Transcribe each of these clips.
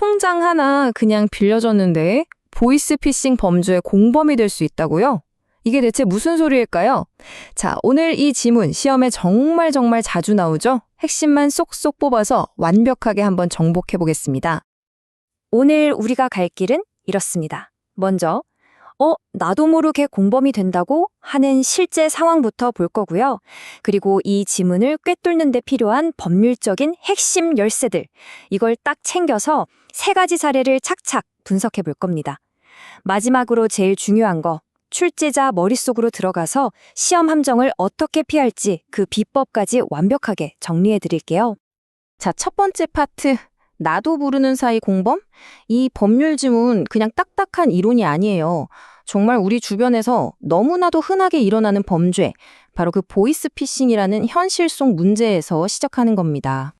통장 하나 그냥 빌려줬는데 보이스피싱 범죄의 공범이 될 수 있다고요? 이게 대체 무슨 소리일까요? 자, 오늘 이 지문 시험에 정말 정말 자주 나오죠? 핵심만 쏙쏙 뽑아서 완벽하게 한번 정복해 보겠습니다. 오늘 우리가 갈 길은 이렇습니다. 먼저, 어, 나도 모르게 공범이 된다고 하는 실제 상황부터 볼 거고요. 그리고 이 지문을 꿰뚫는 데 필요한 법률적인 핵심 열쇠들, 이걸 딱 챙겨서 세 가지 사례를 착착 분석해 볼 겁니다. 마지막으로 제일 중요한 거, 출제자 머릿속으로 들어가서 시험 함정을 어떻게 피할지 그 비법까지 완벽하게 정리해 드릴게요. 자, 첫 번째 파트. 나도 모르는 사이 공범? 이 법률 지문 그냥 딱딱한 이론이 아니에요. 정말 우리 주변에서 너무나도 흔하게 일어나는 범죄, 바로 그 보이스피싱이라는 현실 속 문제에서 시작하는 겁니다.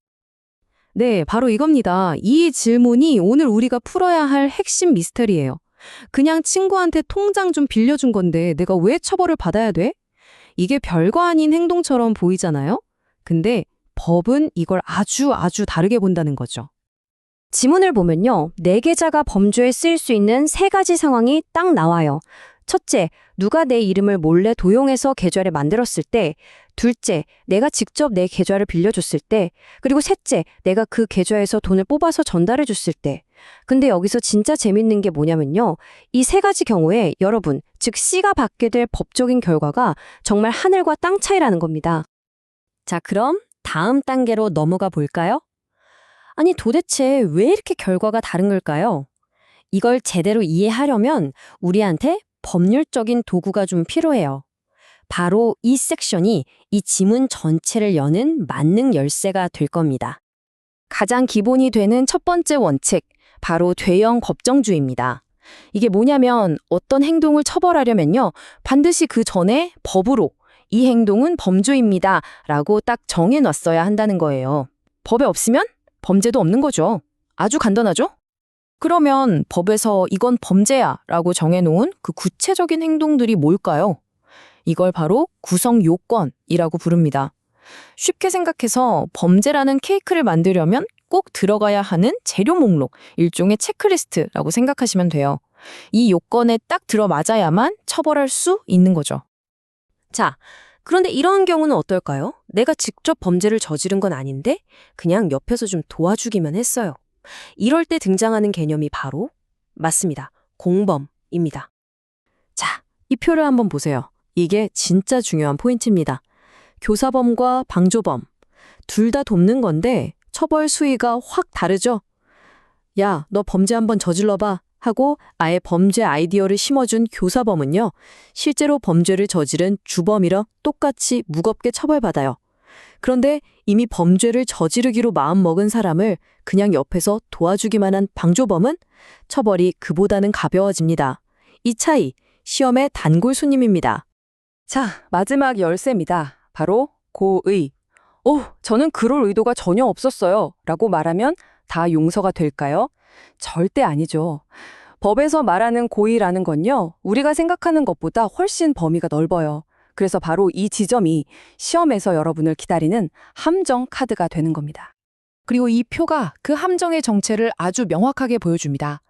네, 바로 이겁니다. 이 질문이 오늘 우리가 풀어야 할 핵심 미스터리예요. 그냥 친구한테 통장 좀 빌려준 건데 내가 왜 처벌을 받아야 돼? 이게 별거 아닌 행동처럼 보이잖아요? 근데 법은 이걸 아주 아주 다르게 본다는 거죠. 지문을 보면요. 내 계좌가 범죄에 쓰일 수 있는 세 가지 상황이 딱 나와요. 첫째, 누가 내 이름을 몰래 도용해서 계좌를 만들었을 때. 둘째, 내가 직접 내 계좌를 빌려줬을 때. 그리고 셋째, 내가 그 계좌에서 돈을 뽑아서 전달해 줬을 때. 근데 여기서 진짜 재밌는 게 뭐냐면요. 이 세 가지 경우에 여러분, 즉 C가 받게 될 법적인 결과가 정말 하늘과 땅 차이라는 겁니다. 자, 그럼 다음 단계로 넘어가 볼까요? 아니 도대체 왜 이렇게 결과가 다른 걸까요? 이걸 제대로 이해하려면 우리한테 법률적인 도구가 좀 필요해요. 바로 이 섹션이 이 지문 전체를 여는 만능 열쇠가 될 겁니다. 가장 기본이 되는 첫 번째 원칙, 바로 대형 법정주의입니다. 이게 뭐냐면 어떤 행동을 처벌하려면요, 반드시 그 전에 법으로 이 행동은 범죄입니다. 라고 딱 정해놨어야 한다는 거예요. 법에 없으면 범죄도 없는 거죠. 아주 간단하죠? 그러면 법에서 이건 범죄야 라고 정해놓은 그 구체적인 행동들이 뭘까요? 이걸 바로 구성 요건이라고 부릅니다. 쉽게 생각해서 범죄라는 케이크를 만들려면 꼭 들어가야 하는 재료 목록, 일종의 체크리스트라고 생각하시면 돼요. 이 요건에 딱 들어맞아야만 처벌할 수 있는 거죠. 자, 그런데 이런 경우는 어떨까요? 내가 직접 범죄를 저지른 건 아닌데 그냥 옆에서 좀 도와주기만 했어요. 이럴 때 등장하는 개념이 바로 맞습니다. 공범입니다. 자, 이 표를 한번 보세요. 이게 진짜 중요한 포인트입니다. 교사범과 방조범 둘 다 돕는 건데 처벌 수위가 확 다르죠? 야, 너 범죄 한번 저질러봐 하고 아예 범죄 아이디어를 심어준 교사범은요, 실제로 범죄를 저지른 주범이라 똑같이 무겁게 처벌받아요. 그런데 이미 범죄를 저지르기로 마음먹은 사람을 그냥 옆에서 도와주기만 한 방조범은 처벌이 그보다는 가벼워집니다. 이 차이, 시험의 단골 손님입니다. 자, 마지막 열쇠입니다. 바로 고의. 오, 저는 그럴 의도가 전혀 없었어요. 라고 말하면 다 용서가 될까요? 절대 아니죠. 법에서 말하는 고의라는 건요, 우리가 생각하는 것보다 훨씬 범위가 넓어요. 그래서 바로 이 지점이 시험에서 여러분을 기다리는 함정 카드가 되는 겁니다. 그리고 이 표가 그 함정의 정체를 아주 명확하게 보여줍니다.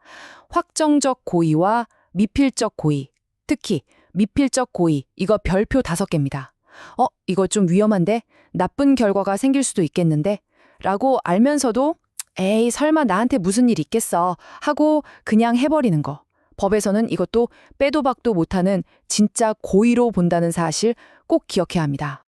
확정적 고의와 미필적 고의. 특히 미필적 고의, 이거 별표 다섯 개입니다. 어, 이거 좀 위험한데? 나쁜 결과가 생길 수도 있겠는데? 라고 알면서도 에이, 설마 나한테 무슨 일 있겠어 하고 그냥 해버리는 거. 법에서는 이것도 빼도 박도 못하는 진짜 고의로 본다는 사실 꼭 기억해야 합니다.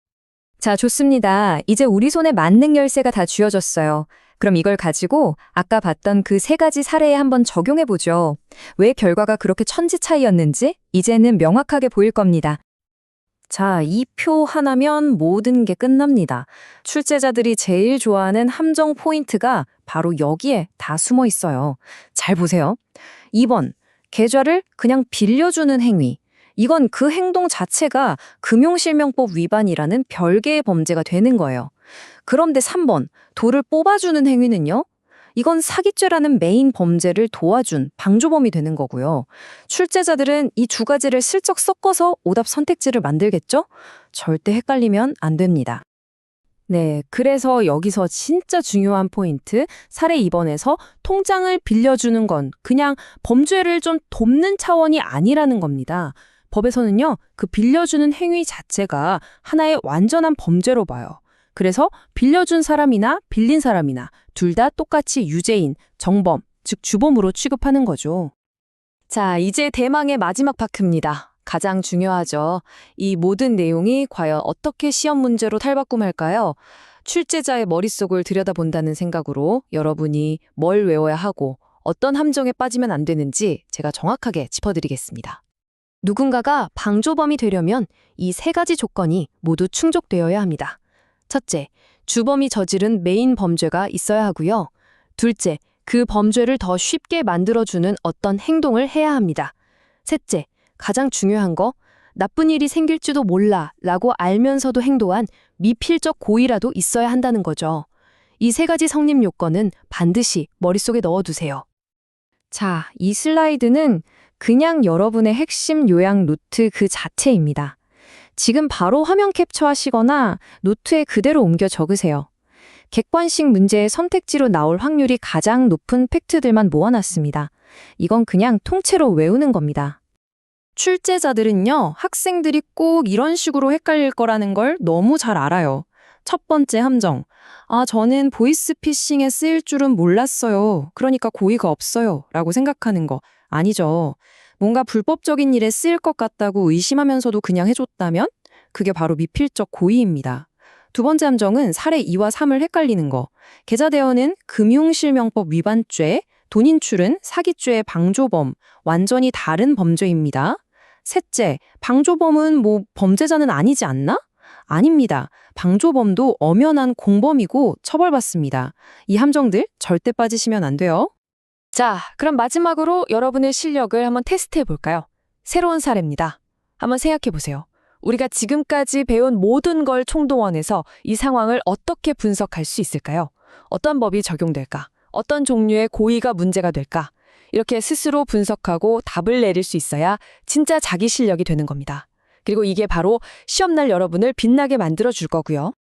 자, 좋습니다. 이제 우리 손에 만능 열쇠가 다 쥐어졌어요. 그럼 이걸 가지고 아까 봤던 그 세 가지 사례에 한번 적용해 보죠. 왜 결과가 그렇게 천지 차이였는지 이제는 명확하게 보일 겁니다. 자, 이 표 하나면 모든 게 끝납니다. 출제자들이 제일 좋아하는 함정 포인트가 바로 여기에 다 숨어 있어요. 잘 보세요. 2번, 계좌를 그냥 빌려주는 행위. 이건 그 행동 자체가 금융실명법 위반이라는 별개의 범죄가 되는 거예요. 그런데 3번, 돌을 뽑아주는 행위는요? 이건 사기죄라는 메인 범죄를 도와준 방조범이 되는 거고요. 출제자들은 이 두 가지를 슬쩍 섞어서 오답 선택지를 만들겠죠? 절대 헷갈리면 안 됩니다. 네, 그래서 여기서 진짜 중요한 포인트, 사례 2번에서 통장을 빌려주는 건 그냥 범죄를 좀 돕는 차원이 아니라는 겁니다. 법에서는요, 그 빌려주는 행위 자체가 하나의 완전한 범죄로 봐요. 그래서 빌려준 사람이나 빌린 사람이나 둘 다 똑같이 유죄인, 정범, 즉 주범으로 취급하는 거죠. 자, 이제 대망의 마지막 파트입니다. 가장 중요하죠. 이 모든 내용이 과연 어떻게 시험 문제로 탈바꿈할까요? 출제자의 머릿속을 들여다본다는 생각으로 여러분이 뭘 외워야 하고 어떤 함정에 빠지면 안 되는지 제가 정확하게 짚어드리겠습니다. 누군가가 방조범이 되려면 이 세 가지 조건이 모두 충족되어야 합니다. 첫째, 주범이 저지른 메인 범죄가 있어야 하고요. 둘째, 그 범죄를 더 쉽게 만들어주는 어떤 행동을 해야 합니다. 셋째, 가장 중요한 거, 나쁜 일이 생길지도 몰라 라고 알면서도 행동한 미필적 고의라도 있어야 한다는 거죠. 이 세 가지 성립 요건은 반드시 머릿속에 넣어두세요. 자, 이 슬라이드는 그냥 여러분의 핵심 요약 노트 그 자체입니다. 지금 바로 화면 캡처하시거나 노트에 그대로 옮겨 적으세요. 객관식 문제의 선택지로 나올 확률이 가장 높은 팩트들만 모아놨습니다. 이건 그냥 통째로 외우는 겁니다. 출제자들은요, 학생들이 꼭 이런 식으로 헷갈릴 거라는 걸 너무 잘 알아요. 첫 번째 함정. 아, 저는 보이스피싱에 쓰일 줄은 몰랐어요. 그러니까 고의가 없어요. 라고 생각하는 거. 아니죠. 뭔가 불법적인 일에 쓰일 것 같다고 의심하면서도 그냥 해줬다면? 그게 바로 미필적 고의입니다. 두 번째 함정은 사례 2와 3을 헷갈리는 거. 계좌 대여는 금융실명법 위반죄, 돈인출은 사기죄의 방조범, 완전히 다른 범죄입니다. 셋째, 방조범은 뭐 범죄자는 아니지 않나? 아닙니다. 방조범도 엄연한 공범이고 처벌받습니다. 이 함정들 절대 빠지시면 안 돼요. 자, 그럼 마지막으로 여러분의 실력을 한번 테스트해 볼까요? 새로운 사례입니다. 한번 생각해 보세요. 우리가 지금까지 배운 모든 걸 총동원해서 이 상황을 어떻게 분석할 수 있을까요? 어떤 법이 적용될까? 어떤 종류의 고의가 문제가 될까? 이렇게 스스로 분석하고 답을 내릴 수 있어야 진짜 자기 실력이 되는 겁니다. 그리고 이게 바로 시험날 여러분을 빛나게 만들어 줄 거고요.